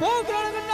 போகிறவங்க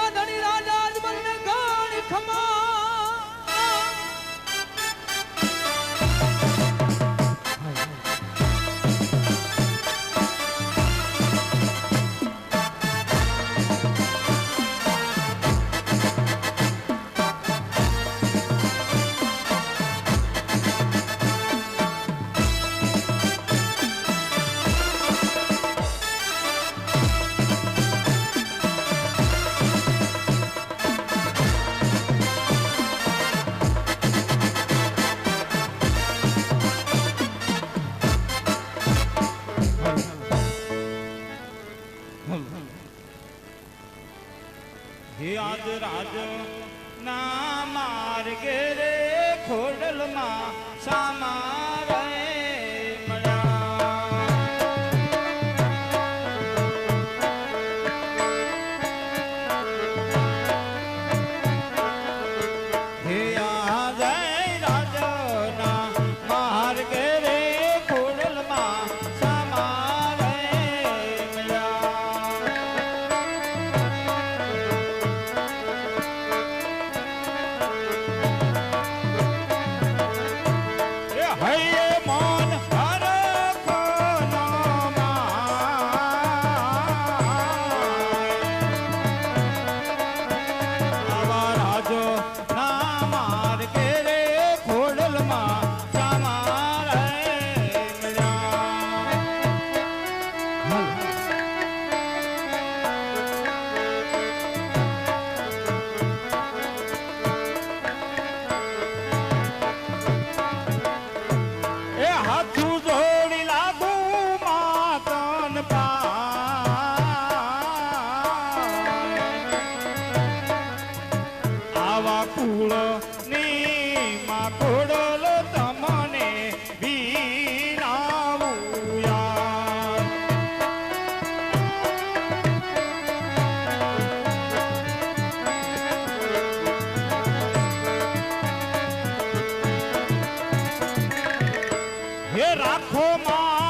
હે રાખો માં.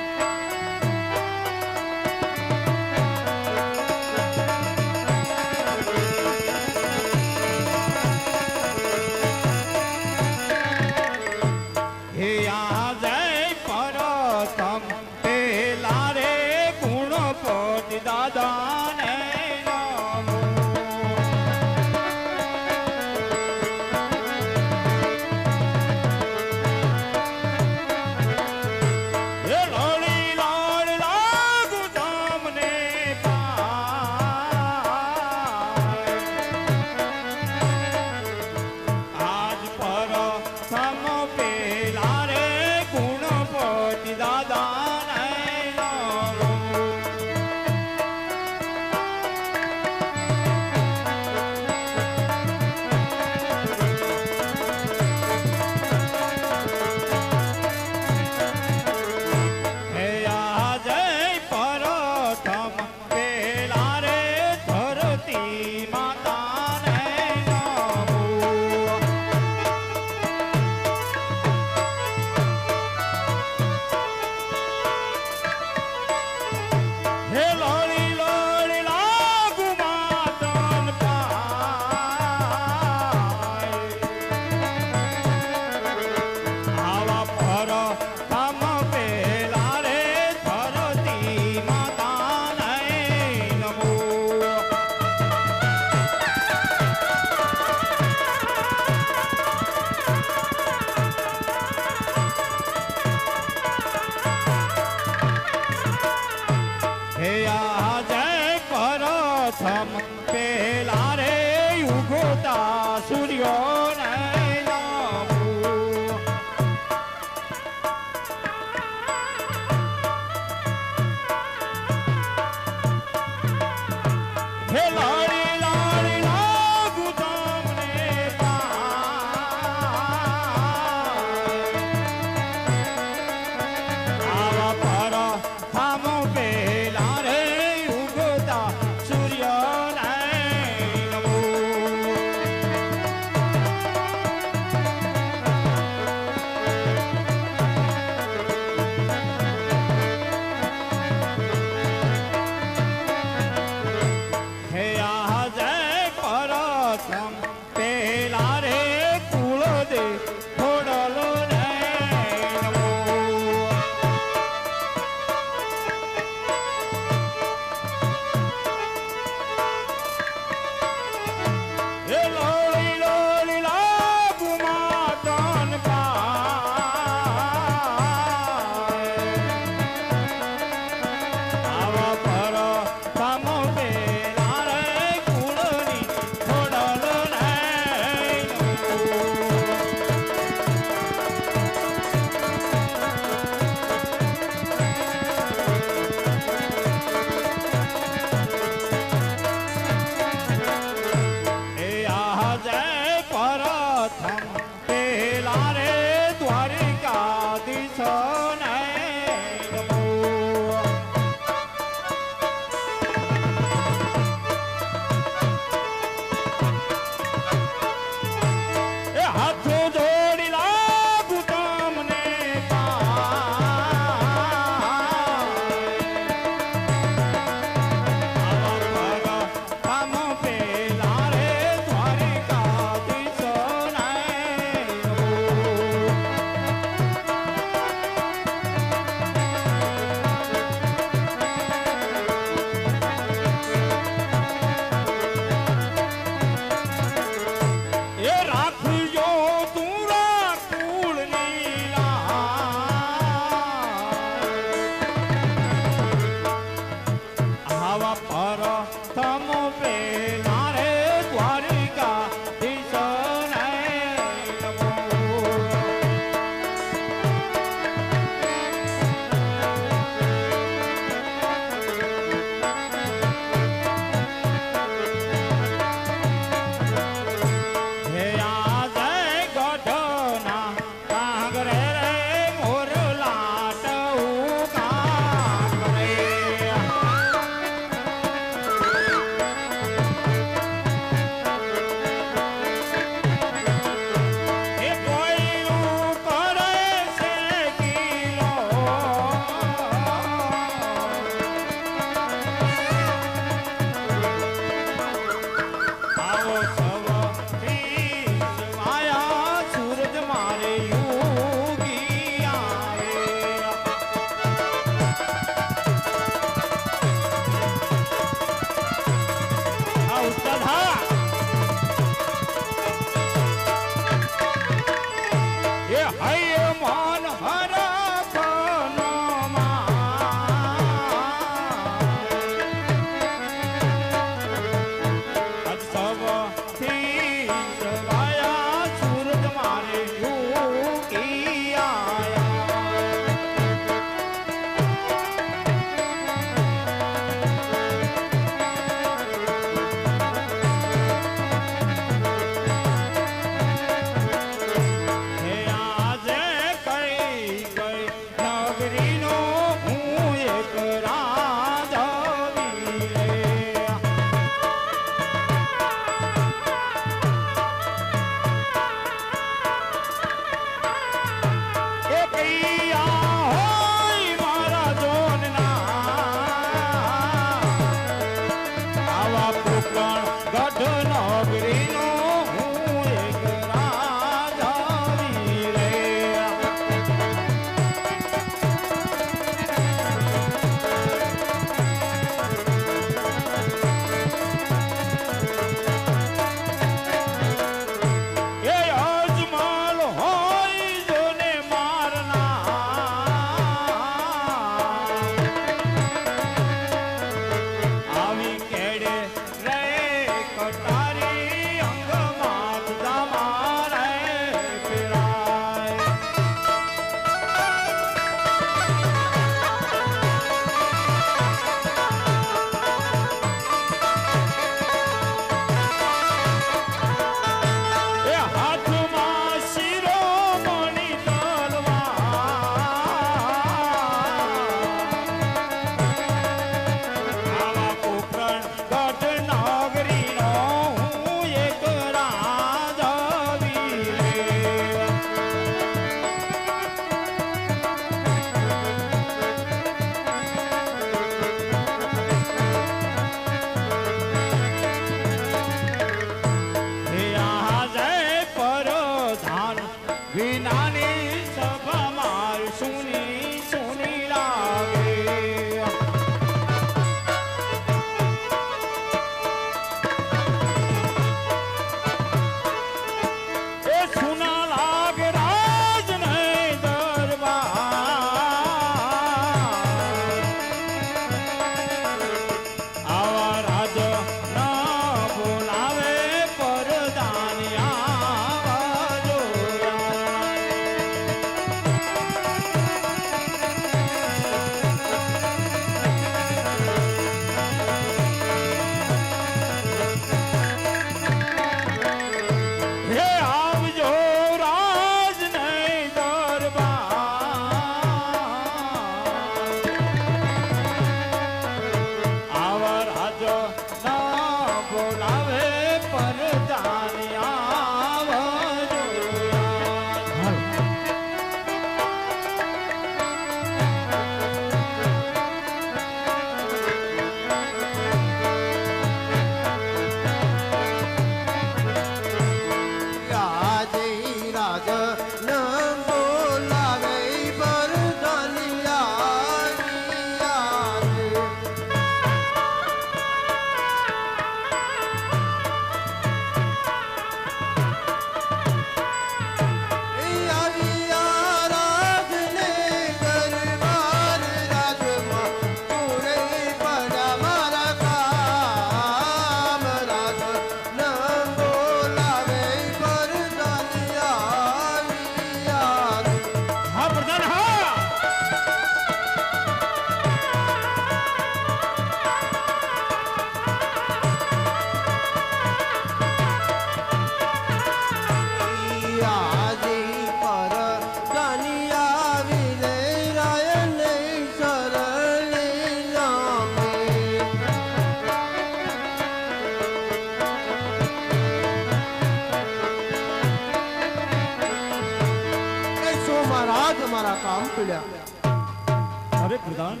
કામ પીડ્યા અરે પ્રધાન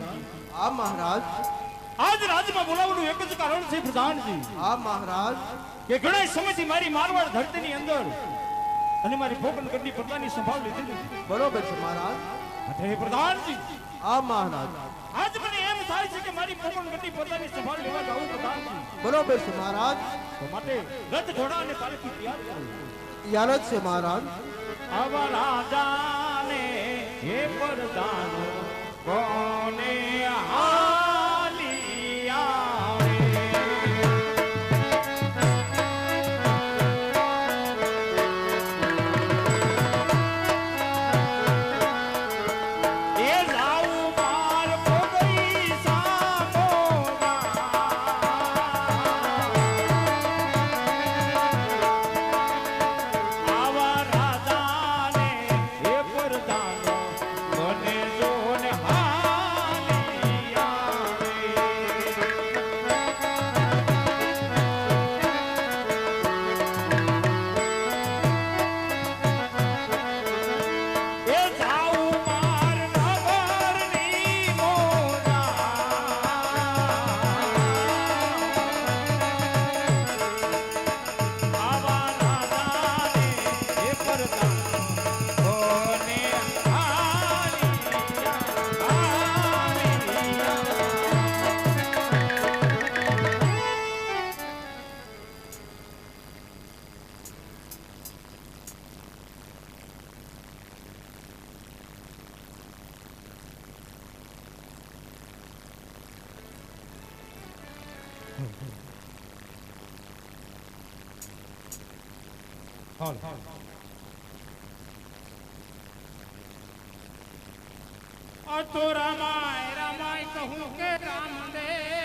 હા મહારાજ આજ રાજમાં બોલાવવાનું એક જ કારણ છે પ્રધાનજી હા મહારાજ કે ઘણા સમયથી મારી મારવાડ ધરતીની અંદર અને મારી ભોગન ગઢની પ્રજાની સંભાળ લીધેલી બરોબર છે મહારાજ। અરે પ્રધાનજી હા મહારાજ। આજ મને એમ થાય છે કે મારી ભોગન ગઢની પ્રજાની સંભાળ લેવા જાઉં પ્રધાનજી બરોબર છે મહારાજ। તો માટે રથ ઘોડા અને પાલકી તૈયાર કરો. યાર જ છે મહારાજ। આવા રાજાને હે પ્રધાનો કોને હાલી આ રમાય રમાય રામાય કહું કે રામ દે